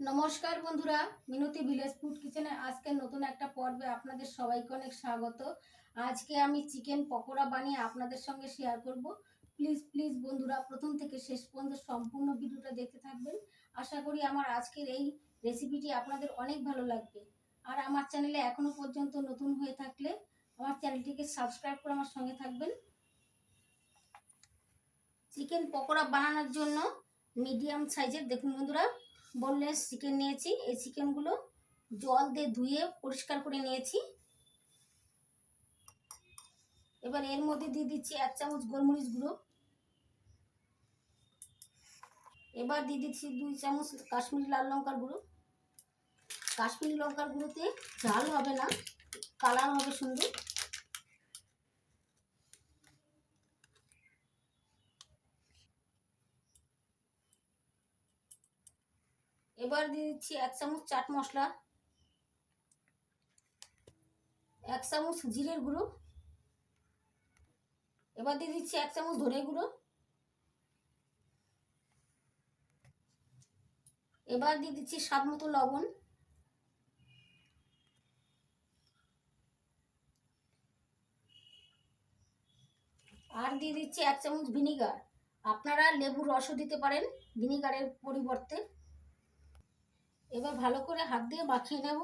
নমস্কার বন্ধুরা, মিনতি village food কিচেনে আজকে নতুন একটা পর্বে আপনাদের সবাইকে অনেক স্বাগত। আজকে আমি চিকেন পকোড়া বানিয়ে আপনাদের সঙ্গে শেয়ার করব। প্লিজ প্লিজ বন্ধুরা, প্রথম থেকে শেষ পর্যন্ত সম্পূর্ণ ভিডিওটা দেখতে থাকবেন। আশা করি আমার আজকের এই রেসিপিটি আপনাদের অনেক ভালো লাগবে। আর আমার চ্যানেলে এখনও পর্যন্ত নতুন হয়ে থাকলে আমার চ্যানেলটিকে সাবস্ক্রাইব করে আমার সঙ্গে থাকবেন। চিকেন পকোড়া বানানোর জন্য মিডিয়াম সাইজের দেখুন বন্ধুরা বোনলেস চিকেন নিয়েছি। এই চিকেনগুলো জল দিয়ে ধুয়ে পরিষ্কার করে নিয়েছি। এবার এর মধ্যে দিয়ে দিচ্ছি এক চামচ গোলমরিচ গুঁড়ো। এবার দিয়ে দিচ্ছি দুই চামচ কাশ্মীরি লাল লঙ্কার গুঁড়ো। কাশ্মীরি লঙ্কার গুঁড়োতে ঝাল হবে না, কালার হবে সুন্দর। এবার দিয়ে দিচ্ছি এক চামচ চাট মশলা, এক চামচ জিরের গুঁড়ো, এবার দিয়ে দিচ্ছি এক চামচ ধনে গুঁড়ো, এবার দিয়ে দিচ্ছি স্বাদ মতো লবণ, আর দিয়ে দিচ্ছি এক চামচ ভিনিগার। আপনারা লেবুর রসও দিতে পারেন ভিনিগারের পরিবর্তে। এবার ভালো করে হাত দিয়ে মাখিয়ে নেব।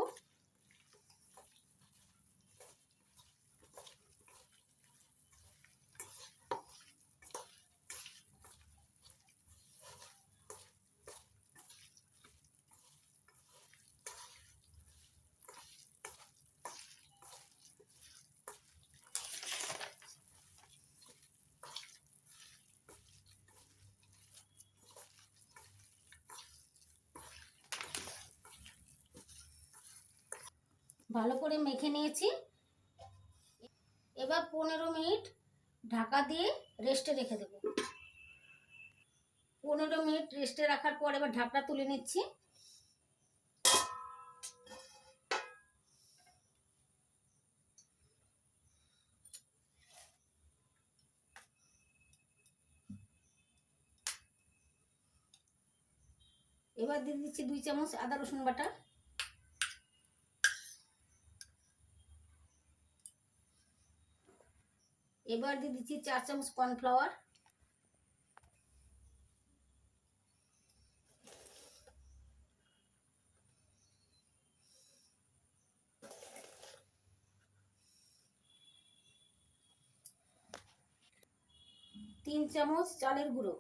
ভালো করে মেখে নিয়েছি। এবার পনেরো মিনিট ঢাকা দিয়ে রেস্টে রেখে দেব। পনেরো মিনিট রেস্টে রাখার পর এবার ঢাকটা তুলে নিচ্ছি। এবার দিয়ে দিচ্ছি দুই চামচ আদা রসুন বাটা। এবার দিয়ে দিচ্ছি চার চামচ কর্নফ্লাওয়ার। তিন চামচ চালের গুঁড়ো।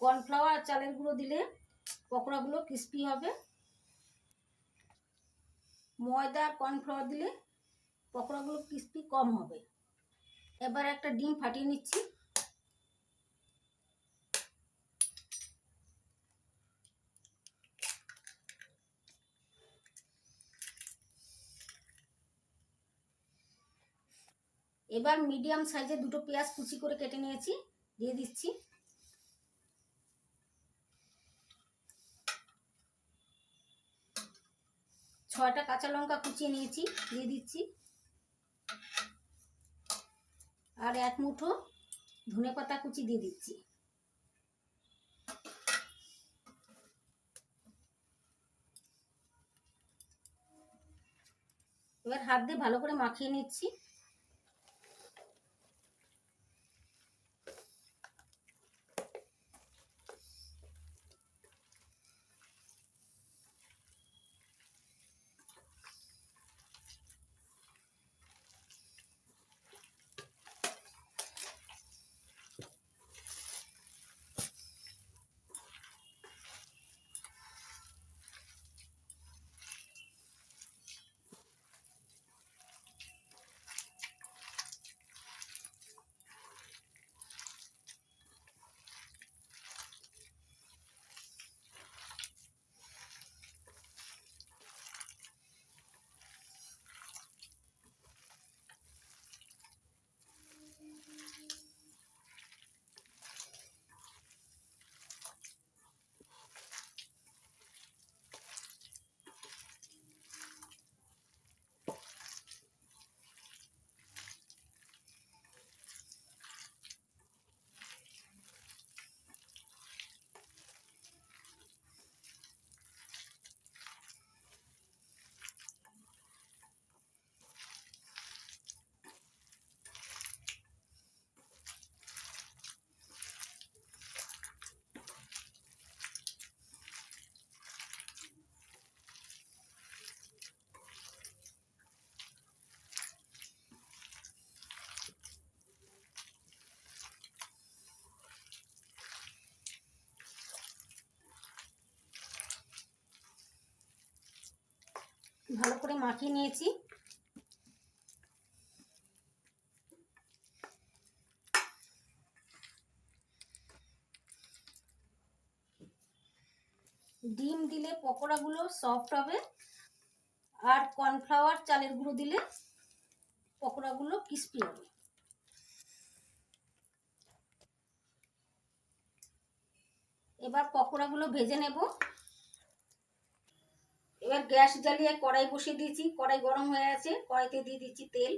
কর্নফ্লাওয়ার চালের গুঁড়ো দিলে পকোড়াগুলো ক্রিস্পি হবে। ময়দা কর্নফ্লাওয়ার দিলে পকোড়াগুলো ক্রিস্পি কম হবে। এবার একটা ডিম ফাটিয়ে নিচ্ছি। এবার মিডিয়াম সাইজের দুটো পেঁয়াজ কুচি করে কেটে নিয়েছি, দিয়ে দিচ্ছি। ছয়টা কাঁচা লঙ্কা কুচিয়ে নিয়েছি, দিয়ে দিচ্ছি। আর এক মুঠো ধনে পাতা কুচি দিয়ে দিচ্ছি। এবার হাত দিয়ে ভালো করে মাখিয়ে নিচ্ছি। ভালো করে মাখিয়ে নিয়েছি। ডিম দিলে পকোড়াগুলো সফট হবে আর কর্নফ্লাওয়ার চালের গুঁড়ো দিলে পকোড়াগুলো ক্রিস্পি হবে। এবার পকোড়াগুলো ভেজে নেব। এবার গ্যাস জ্বালিয়ে কড়াই বসিয়ে দিয়েছি। কড়াই গরম হয়ে আছে কড়াইতে দিয়ে দিচ্ছি তেল।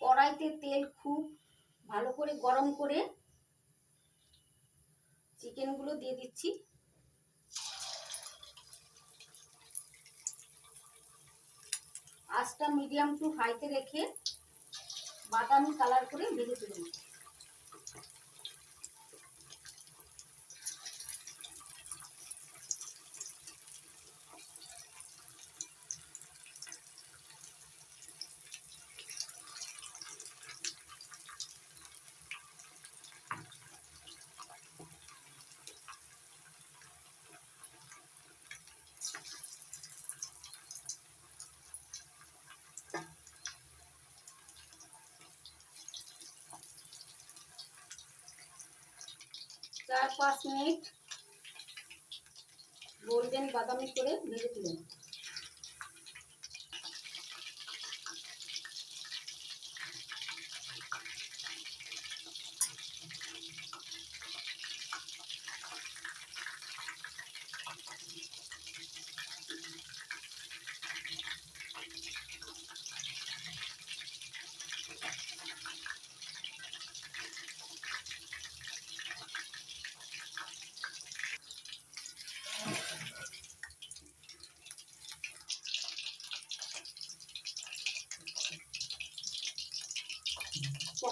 কড়াইতে তেল খুব ভালো করে গরম করে চিকেনগুলো দিয়ে দিচ্ছি। আঁচটা মিডিয়াম টু হাইতে রেখে বাদামি কালার করে ভেজে তুলুন। চার পাঁচ মিনিট গোল্ডেন বাদামি করে ভেজে তুলুন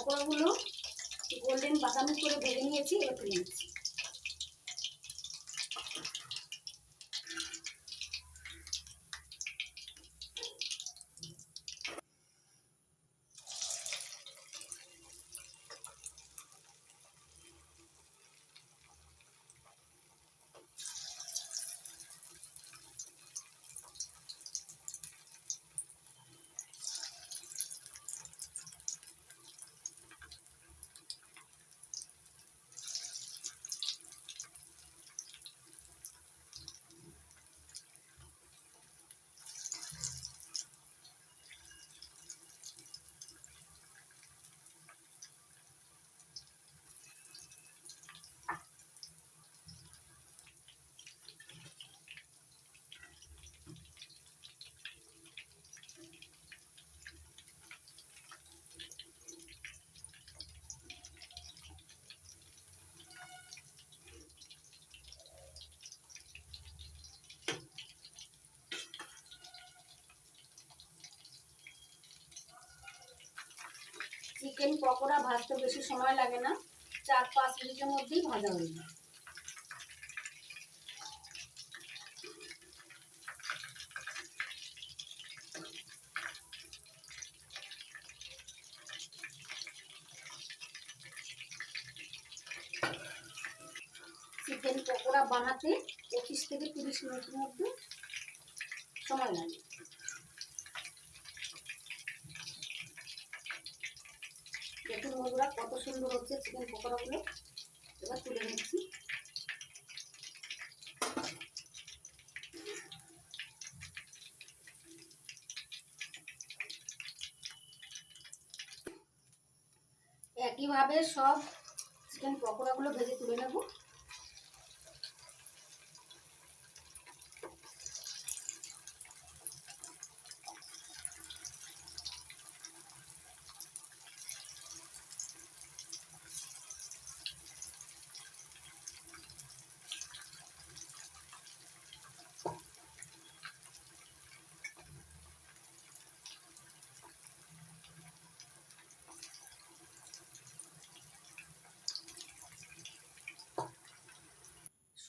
পকোড়াগুলো গোল্ডেন বাদামি করে ভেজে নিয়েছি এবার তুলে নিচ্ছি। চিকেন পকোড়া ভাজতে বেশি সময় লাগে না। চার পাঁচ মিনিটের মধ্যেই ভাজা হয়ে যায়। চিকেন পকোড়া বানাতে পঁচিশ থেকে তিরিশ মিনিটের মধ্যে সময় লাগে। দেখুন বন্ধুরা, কত সুন্দর হচ্ছে চিকেন পকোড়াগুলো। এবার তুলে নিচ্ছি। একইভাবে সব চিকেন পকোড়াগুলো ভেজে তুলে নেব।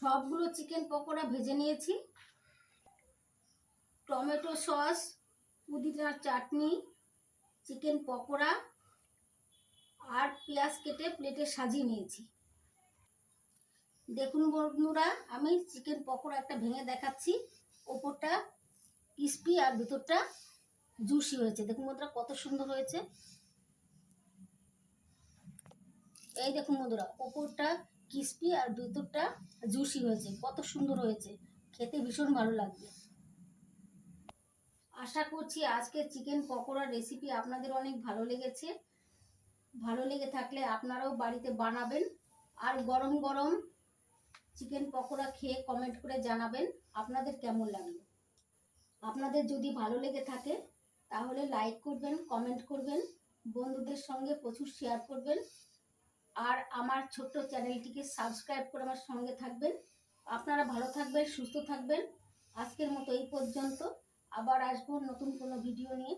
সবগুলো চিকেন পকোড়া ভেজে নিয়েছি। টমেটো সস, পুদিনার চাটনি, চিকেন পকোড়া আর পেঁয়াজ কেটে প্লেটে সাজিয়ে নিয়েছি। দেখুন বন্ধুরা, আমি চিকেন পকোড়া একটা ভেঙে দেখাচ্ছি। ওপরটা ক্রিস্পি আর ভিতরটা জুসি হয়েছে। দেখুন বন্ধুরা, কত সুন্দর হয়েছে। এই দেখুন বন্ধুরা, ওপরটা ক্রিস্পি আর ভিতরটা জুসি হয়েছে। কত সুন্দর হয়েছে। খেতে ভীষণ ভালো লাগবে। আশা করছি আজকের চিকেন পকোড়ার রেসিপি আপনাদের অনেক ভালো লেগেছে। ভালো লেগে থাকলে আপনারাও বাড়িতে বানাবেন। আর গরম গরম চিকেন পকোড়া খেয়ে কমেন্ট করে জানাবেন আপনাদের কেমন লাগল। আপনাদের যদি ভালো লেগে থাকে, তাহলে লাইক করবেন কমেন্ট করবেন, বন্ধুদের সঙ্গে প্রচুর শেয়ার করবেন। আর আমার ছোট্ট চ্যানেলটিকে সাবস্ক্রাইব করে আমার সঙ্গে থাকবেন। আপনারা ভালো থাকবেন, সুস্থ থাকবেন। আজকের মতো এই পর্যন্ত। আবার আসব নতুন কোনো ভিডিও নিয়ে।